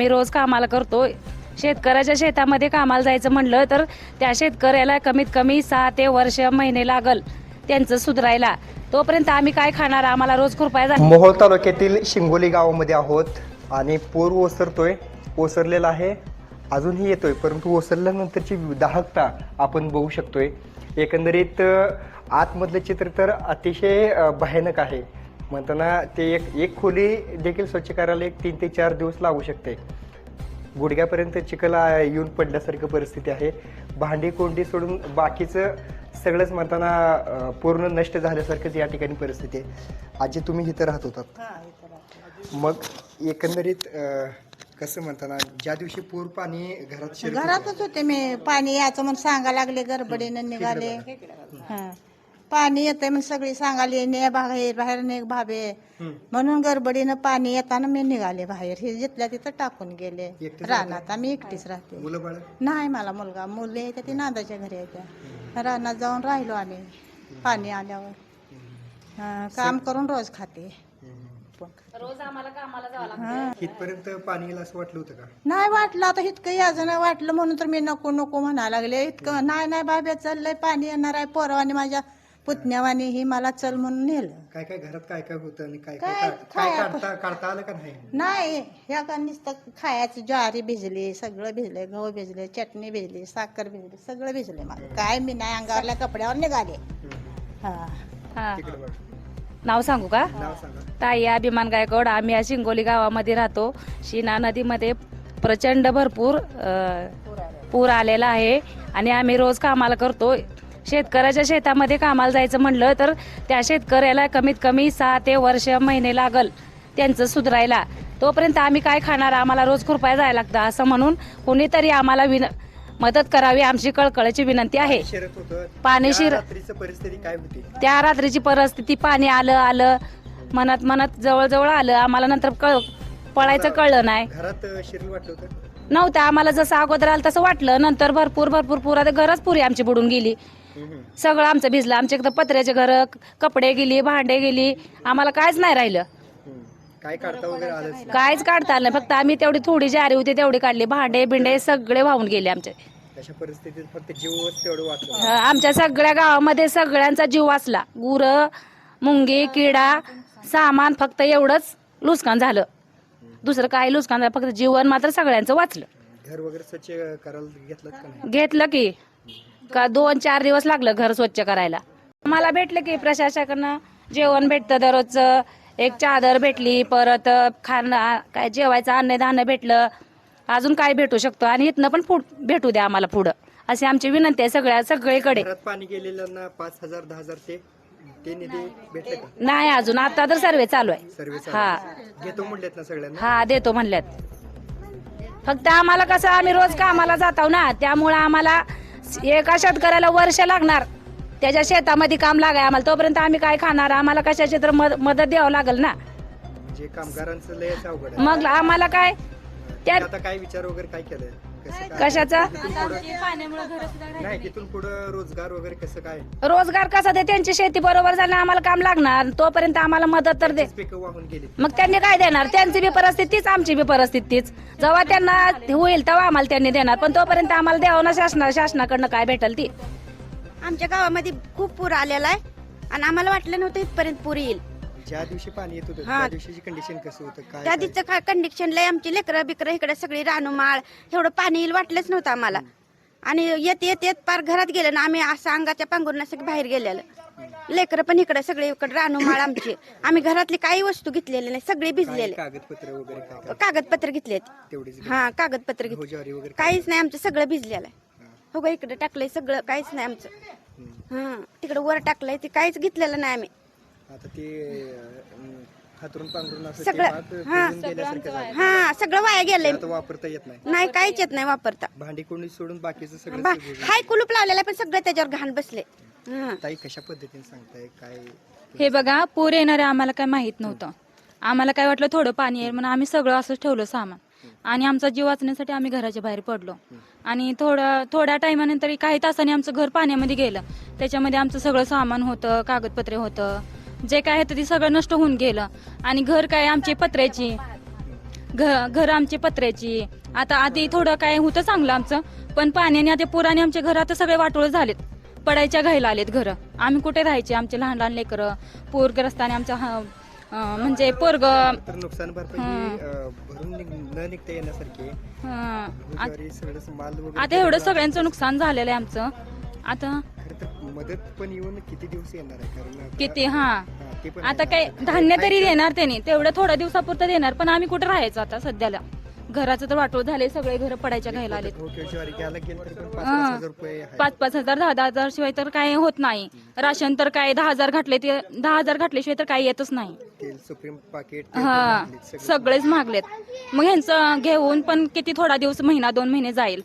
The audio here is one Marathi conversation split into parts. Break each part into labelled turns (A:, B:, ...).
A: मी रोज कामाला करतो शेतकऱ्याच्या शेतामध्ये कामाला जायचं म्हणलं तर त्या शेतकऱ्याला कमीत कमी सहा ते वर्ष महिने लागल त्यांचं सुधारायला. तोपर्यंत आम्ही काय खाणार? आम्हाला रोज कृपया
B: मोहोळ तालुक्यातील शिंगोली गावामध्ये आहोत आणि पूर ओसरतोय. ओसरलेला आहे. अजूनही येतोय परंतु ओसरल्यानंतरची दाहकता आपण बघू शकतोय. एकंदरीत आतमधलं चित्र तर अतिशय भयानक आहे. म्हणताना ते एक एक खोली देखील स्वच्छ करायला एक तीन ते चार दिवस लागू शकते. गुडघ्यापर्यंत चिखल येऊन पडल्यासारखी परिस्थिती आहे. भांडी कोंडी सोडून बाकीचं सगळंच म्हणताना पूर्ण नष्ट झाल्यासारखंच या ठिकाणी परिस्थिती आहे. आजी तुम्ही इथं राहत होतात मग एकंदरीत कसं म्हणताना ज्या दिवशी पूर पाणी घरात
C: घरातच होते मी. पाणी यायचं म्हणून सांगा लागले गडबडीनं निघाले. पाणी येतंय म्हणून सगळी सांगाले ने बाहेर बाहेर ने भाबे
B: हम्म.
C: म्हणून गडबडीनं पाणी येताना मी निघाले बाहेर. हे जिथल्या तिथं टाकून गेले.
B: एकटीच
C: रानात आम्ही एकटीच राहते.
B: मुलं बाळ?
C: नाही मला मुलगा. मुली आहे ती नांदाच्या घरी आहे त्या रानात जाऊन राहिलो आम्ही पाणी आल्यावर. हा, काम करून रोज खाते.
A: रोज आम्हाला कामाला जावं लागतं.
B: इथपर्यंत पाणी येईल असं वाटलं होतं का?
C: नाही वाटलं. आता इतकं याचं नाही वाटलं म्हणून तर मी नको नको म्हणायला लागले. इतकं नाही नाही बाब्या चाललंय पाणी येणार आहे. पोरवानी माझ्या पुतण्यावानी ही मला चल म्हणून नेलं.
B: काय काय घरात काय काय होतं आणि काय
C: काय
B: काय काढ- काय
C: खाया-
B: काढता काढता आलं का नाही?
C: नाही ह्या का नुसतं खायची ज्वारी भिजली सगळं भिजले गहू भिजले चटणी भिजली साखर भिजली सगळं भिजले माझं काय मी नाही अंगावरल्या कपड्यावर निघाले. हा.
A: हा.
B: तिकडे बघ.
A: नाव सांगू का?
B: नाव सांगा.
A: ताई अभिमान गायकवाड आम्ही या शिंगोली गावामध्ये राहतो. शिना नदीमध्ये प्रचंड भरपूर अ, पूर आलेला आहे. आणि आम्ही रोज कामाला करतो. शेतकऱ्याच्या शेतामध्ये कामाला जायचं म्हणलं तर त्या शेतकऱ्याला कमीत कमी सहा ते वर्ष महिने लागल त्यांचं सुधरायला. तोपर्यंत आम्ही काय खाणार? आम्हाला रोज कृपया जायला लागतं असं म्हणून कोणीतरी आम्हाला विन मदत करावी आमची कळकळीची विनंती आहे. पाणी शिर-
B: रात्रीचं परिस्थिती काय होती?
A: त्या रात्रीची परिस्थिती पाणी आलं आलं. मनात मनात जवळजवळ आलं. आम्हाला नंतर कळ पळायचं कळलं नाही.
B: घरात
A: नव्हतं. आम्हाला जसं अगोदर आलं तसं वाटलं. नंतर भरपूर भरपूर पूर घरच पुरी आमची बुडून गेली. सगळं आमचं भिजलं. आमच्या एकदा पत्र्याचे घर कपडे गेली भांडे गेली. आम्हाला कायच नाही राहिलं.
B: काय काढता वगैरे आलंच
A: कायच काढता आलं नाही. फक्त आम्ही तेवढी थोडी जारी होती तेवढी काढली. भांडे बिंडे सगळे वाहून गेले आमचे.
B: अशा परिस्थितीत फक्त जीवच तेवढं वाचलं.
A: अं, आमच्या सगळ्या गावामध्ये सगळ्यांचा जीव वाचला. गुर मुंगी किडा सामान फक्त एवढंच नुकसान झालं. दुसरं काय नुकसान झालं. फक्त जीवन मात्र सगळ्यांचं वाचलं.
B: घर वगैरे स्वच्छ करायला घेतलं का नाही?
A: घेतलं की. का दोन चार दिवस लागलं घर स्वच्छ करायला. मला भेटलं की प्रशासनाकडनं जेवण भेटतं दररोजचं. एक चादर भेटली परत खाणं काय जेवायचं अन्न धान्य भेटलं. अजून काय भेटू शकतो? आणि इथनं पण पुढ भेटू द्या आम्हाला पुढं. अशी आमची विनंती आहे सगळ्या सगळीकडे.
B: घरात पाणी गेलेल्यांना पाच हजार दहा हजार ते ते निधी भेटले का?
A: नाही अजून आता तर सर्वे चालू आहे. हा.
B: घेतो म्हणलेत ना सगळ्यांना?
A: हा देतो म्हणल्यात. फक्त आम्हाला कसं आम्ही रोज कामाला जातो ना त्यामुळे आम्हाला एका शेतकऱ्याला वर्ष लागणार? त्याच्या शेतामध्ये काम लागाय आम्हाला. तोपर्यंत आम्ही काय खाणार? आम्हाला कशाची तर मद- मदत द्यावं लागेल ना?
B: कामगारांचं लयच अवघड आहे.
A: मग आम्हाला काय? त्या
B: आता काय विचार वगैरे काय केलंय? काय
A: कशाचा?
B: नाही तिथून पुढं रोजगार वगैरे कसं काय?
A: रोजगार कसा ते त्यांची शेती बरोबर झाली आम्हाला काम लागणार. तोपर्यंत आम्हाला मदत तर दे.
B: पिकं वाहून गेली.
A: मग त्यांनी काय देणार? त्यांची बी परिस्थिती तीच आमची बी परिस्थिती तीच जेव्हा त्यांना होईल तेव्हा आम्हाला त्यांनी देणार. पण तोपर्यंत आम्हाला द्यावं ना शासना शासनाकडनं काय भेटल ती?
D: आमच्या गावामध्ये खूप पूर आलेला आहे. आणि आम्हाला वाटलं नव्हतं इथपर्यंत पूर येईल.
B: ज्या दिवशी पाणी येत होतं
D: हा.
B: त्या दिवशीची कंडिशन कसं होतं काय
D: त्या दिवशी काय कंडिशन लय आमची लेकरं बिकरं इकडे सगळी रानूमाळ एवढं पाणी येईल वाटलंच नव्हतं आम्हाला. आणि येत येत येत पार घरात गेलं ना आम्ही असं अंगाच्या पांघरून सगळं बाहेर गेलेलं. लेकरं पण इकडे सगळे इकडे रानूमाळ आमची. आम्ही घरातली काही वस्तू घेतलेली नाही सगळे
B: काय
D: भिजलेले.
B: कागदपत्र वगैरे काय काय?
D: कागदपत्र घेतले
B: तेवढीच
D: हा कागदपत्र घेतले.
B: वगैरे
D: काहीच नाही आमचं सगळं भिजलेलं आहे. हो. का इकडे टाकलंय सगळं काहीच नाही आमचं.
B: हम्म.
D: हा तिकडे वर टाकलंय ते काहीच घेतलेलं नाही आम्ही.
B: आता ते अं, हातरून पांघरून असं ते
D: सगळं
B: भात
D: हा.
B: भिजून गेल्यासारखं झालं.
D: हा सगळं वाया गेलंय.
B: आता वापरता येत नाही.
D: नाही काहीच येत नाही वापरता.
B: भांडी कोणी सोडून बाकीचं सगळं
D: बा-. हाय कुलूप लावलेला आहे, पण सगळे त्याच्यावर घाण बसले. हा.
B: ताई कशा पद्धतीने सांगताय? काय
E: हे बघा पूर येणार आहे आम्हाला काय माहीत नव्हतं. आम्हाला काय वाटलं थोडं पाणी येईल म्हणून आम्ही सगळं असंच ठेवलं सामान. आणि आमचा जीव वाचण्यासाठी आम्ही घराच्या बाहेर पडलो. आणि थोडं थोड्या टायमानंतर काही तासांनी आमचं घर पाण्यामध्ये गेलं. त्याच्यामध्ये आमचं सगळं सामान होतं कागदपत्रे होतं. जे काय होतं ते सगळं नष्ट होऊन गेलं. आणि घर काय आमची पत्र्याची? घ- घर आमची पत्र्याची. आता आधी थोडं काय होतं चांगलं आमचं पण पाण्याने आता पुराने आमचे घर आता सगळे वाटोळ झालेत. पडायच्या घायला आलेत घर. आम्ही कुठे राहायचे? आमचे लहान लहान लेकरं पूरग्रस्ताने आमच्या हा- अं, म्हणजे पोरग
B: तर नुकसान भरपाई
E: हं.
B: अं, भरून निघ- न निघता येण्यासारखी ज्वारी सगळं माल वगैरे
E: आता एवढं सगळ्यांचं नुकसान झालेलं आहे आमचं. आता
B: खरं तर मदत पण येऊन किती दिवस येणार आहे? कारण आता-
E: किती? हा.
B: हा, ते पण
E: आता
B: आहे.
E: काय. धान्य तरी देणार त्यांनी. तेवढं थोड्या दिवसापुरतं देणार पण आम्ही कुठे राहायचं आता सध्याला? घराचं तर वाटोळ झाले सगळे घर पडायच्या
B: ज्वारी घ्यायला गेलं तर पण पाच
E: हा.
B: पाच हजार रुपये आहे.
E: पाच पाच हजार दहा दहा हजार शिवाय तर काय होत नाही. राशन तर काय दहा हजार घातले ते दहा हजार घातल्याशिवाय तर काही येतच नाही.
B: तेल सुप्रीम पाकिट ते पण
E: हा
B: सगळे.
E: सगळेच महागलेत मग ह्यांचं घेऊन पण किती थोडा दिवस महिना दोन महिने जाईल.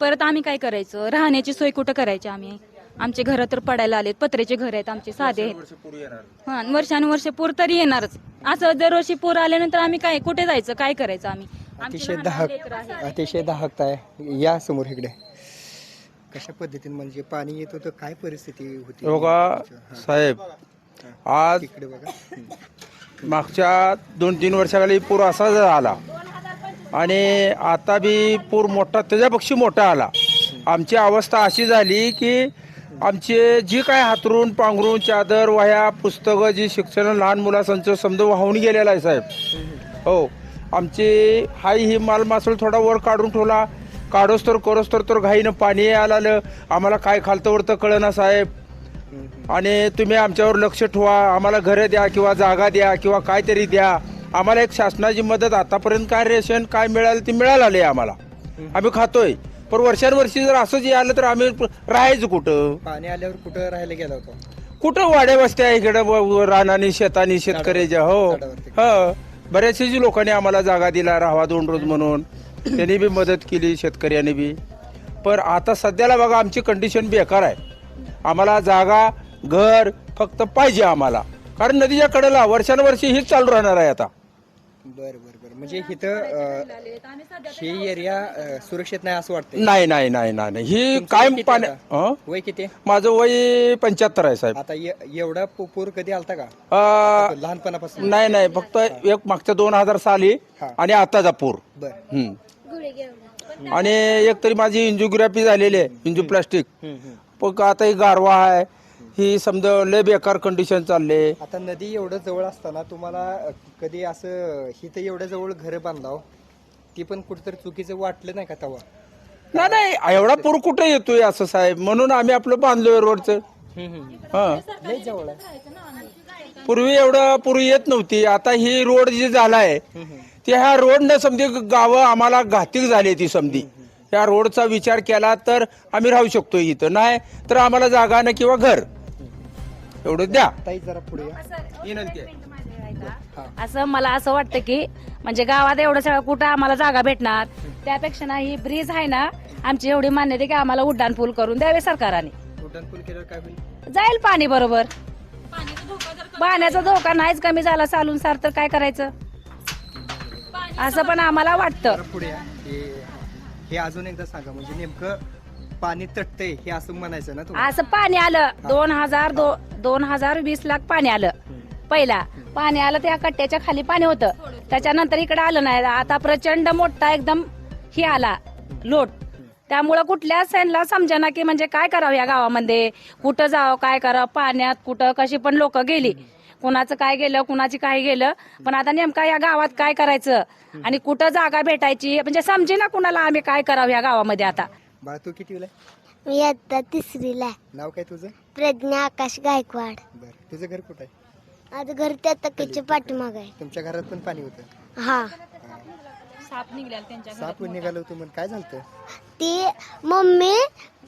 E: परत आम्ही काय करायचं? राहण्याची सोय कुठं करायची आम्ही? आमचे घर तर पडायला आलेत पत्र्याचे घर आहेत आमचे साधे आहेत. हा वर्षानुवर्ष पूर तरी येणारच. असं दरवर्षी पूर आल्यानंतर आम्ही काय कुठे जायचं काय करायचं आम्ही? आमची
B: अतिशय
E: लहान लहान
B: दाहक
E: लेकरं आहेत.
B: अतिशय दाहकत आहे. या समोर इकडे. कशा पद्धतीने म्हणजे पाणी येत होतं काय परिस्थिती होती?
F: बघा साहेब आज
B: तिकडे बघा.
F: मागच्या दोन तीन वर्षाखाली पूर असा आला आणि आता बी पूर मोठा त्याच्यापेक्षा मोठा आला. आमची अवस्था अशी झाली की आमचे जी काय हातरून पांघरून चादर वह्या पुस्तकं जी शिक्षण लहान मुलांच समजा वाहून गेलेला आहे साहेब. हो आमची हाय ही मालमासल थोडा वर काढून ठेवला. काढोस तर करोस तर तर घाईनं पाणी आलं आम्हाला काय खालतं वरतं कळना साहेब. आणि तुम्ही आमच्यावर लक्ष ठेवा. आम्हाला घरं द्या किंवा जागा द्या किंवा काहीतरी द्या. आम्हाला एक शासनाची मदत आतापर्यंत काय रेशन काय मिळालं ते मिळालं आहे आम्हाला. आम्ही खातोय. पण वर्षानुवर्षी जर असंच आलं तर आम्ही राहायचं कुठं?
B: पाणी आल्यावर कुठं राहायला गेला होता?
F: कुठं वाड्या वस्त्या इकडं रानानी शेतानी शेतकऱ्याच्या हो. हो. बऱ्याचशा लोकांनी आम्हाला जागा दिला राहावा दोन रोज म्हणून. त्यांनी बी मदत केली शेतकऱ्यांनी बी. पण आता सध्याला बघा आमची कंडिशन बेकार आहे. आम्हाला जागा घर फक्त पाहिजे आम्हाला. कारण नदीच्या कडेला वर्षानुवर्षी हीच चालू राहणार आहे आता.
B: बर बर बर म्हणजे इथं अं, ही एरिया सुरक्षित नाही असं वाटतंय
F: नाही नाही नाही नाही नाही. ही कायम
B: किती
F: पाण्या
B: आता?
F: हं?
B: वय किती
F: माझं वय पंच्याहत्तर आहे साहेब
B: आता ए- एवढा पू- पूर कधी आलता का
F: अं,
B: लहानपणापासून
F: नाही नाही फक्त एक मागच्या दोन हजार साली
B: हा.
F: आणि आताचा पूर
B: बर.
F: आणि एक तरी माझी इंजिओग्राफी झालेली आहे इंजिओ प्लास्टिक
B: हम्म, हम्म.
F: पण आता ही गारवा आहे ही समजा लय बेकार कंडिशन चालले.
B: आता नदी एवढं जवळ असताना तुम्हाला अं, कधी असं हिथं एवढ्या जवळ घर बांधाव ती पण कुठेतरी चुकीचं वाटलं नाही का तवा
F: नाही नाही एवढा पूर कुठे येतोय असं साहेब? म्हणून आम्ही आपलं बांधलोय रोडचं. हा.
B: लय जवळ आहे.
F: पूर्वी एवढं पूर्वी येत नव्हती आता ही रोड जी झालाय ते ह्या रोडनं समधी गावं आम्हाला घातिक झाली ती समधी. या रोडचा विचार केला तर आम्ही राहू शकतो इथं. नाही तर आम्हाला जागा नाही किंवा घर. एवढं द्या.
B: ताई जरा पुढे या.
F: विनंती आहे.
A: असं मला असं वाटतं की म्हणजे गावात एवढं सगळं कुठं आम्हाला जागा भेटणार त्यापेक्षा ना ही ब्रिज आहे ना आमची एवढी मान्यता की आम्हाला उड्डाण पूल करून द्यावे सरकारने.
B: उड्डाणपूल केल्यावर काय होईल?
A: जाईल पाणी बरोबर. पाण्याचा धोका नाहीच कमी झाला चालून सार तर काय करायचं? असं पण आम्हाला वाटतं.
B: जरा पुढे या. हे हे अजून एकदा सांगा म्हणजे नेमकं पाणी तटतंय हे असं म्हणायचं ना तुम्हाला?
A: असं पाणी आलं. दोन हजार दो दोन हजार वीस लाख पाणी आलं. पहिला पाणी आलं त्या कट्ट्याच्या खाली पाणी होतं. त्याच्यानंतर इकडे आलं नाही. आता प्रचंड मोठा एकदम ही आला लोट. त्यामुळं कुठल्या सणला समजना की म्हणजे काय करावं या गावामध्ये? कुठं जावं काय करावं? पाण्यात कुठं कशी पण लोक गेली. कुणाचं काय गेलं कुणाची काय गेलं. पण आता नेमका या गावात काय करायचं? आणि कुठं जागा भेटायची? म्हणजे समजे ना कुणाला आम्ही काय करावं या गावामध्ये आता.
B: बाळा तू किती वेळा
G: मी आता तिसरीला आहे.
B: नाव काय तुझं?
G: प्रज्ञा आकाश गायकवाड.
B: बर. तुझं घर कुठं आहे?
G: आज घर त्या तकीच्या पाठीमाग आहे.
B: तुमच्या घरात पण पाणी होतं?
G: हा.
E: साप निघाला त्यांच्या
B: साप निघालं होतं म्हणून. काय झालं
G: ती मम्मी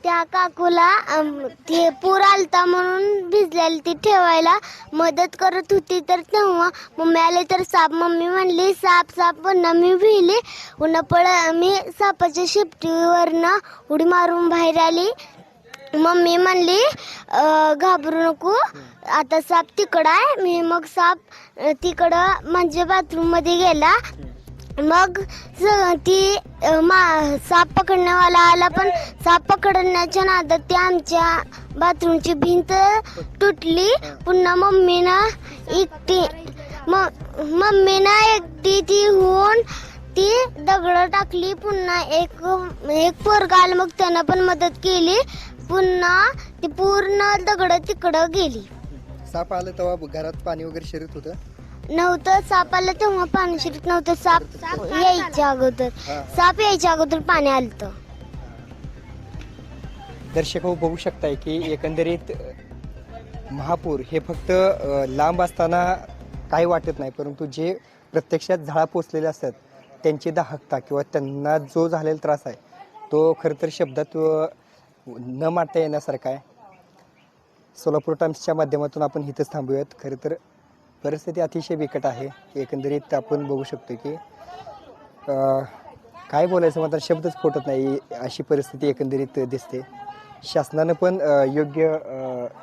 G: त्या काकूला ते पूर आलता म्हणून भिजलेली ती ठेवायला मदत करत होती. तर तेव्हा मम्मी आले तर साप मम्मी म्हणली साप साप पुन्हा मी भिली पुन्हा पळ मी सापाच्या शिपटीवरनं उडी मारून बाहेर आली. मम्मी म्हणली घाबरू नको आता साप तिकडं आहे. मी मग साप तिकडं म्हणजे बाथरूममध्ये गेला. मग स- ती मा साप पकडण्यावाला आला पण साप पकडण्याच्या नादात ती आमच्या बाथरूमची भिंत तुटली. पुन्हा मम्मीनं एकटी म- मम्मीनं एकटी ती होऊन ती दगड टाकली. पुन्हा एक एक पोरगा आलं मग त्यानं पण मदत केली. पुन्हा ती पूर्ण दगड तिकडं गेली.
B: साप आलं तेव्हा घरात पाणी वगैरे शिरत होतं?
G: नव्हतं साप आलं तेव्हा पाणी शिरत नव्हतं. साप यायच्या अगोदर. साप यायच्या अगोदर पाणी आलतं.
B: दर्शक हो बघू शकताय की एकंदरीत महापूर हे फक्त लांब असताना काही वाटत नाही परंतु जे प्रत्यक्षात झाडा पोचलेले असतात त्यांची दाहकता किंवा त्यांना जो झालेला त्रास आहे तो खरं तर शब्दात न मांडता येण्यासारखा आहे. सोलापूर टाइम्सच्या माध्यमातून आपण इथंच थांबूयात. खरं तर परिस्थिती अतिशय बिकट आहे. एकंदरीत आपण बघू शकतो की काय बोलायचं मात्र शब्दच फुटत नाही अशी परिस्थिती एकंदरीत दिसते. शासनानं पण योग्य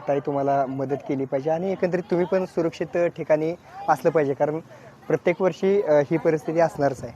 B: ताई तुम्हाला मदत केली पाहिजे आणि एकंदरीत तुम्ही पण सुरक्षित ठिकाणी असलं पाहिजे. कारण प्रत्येक वर्षी ही परिस्थिती असणारच आहे.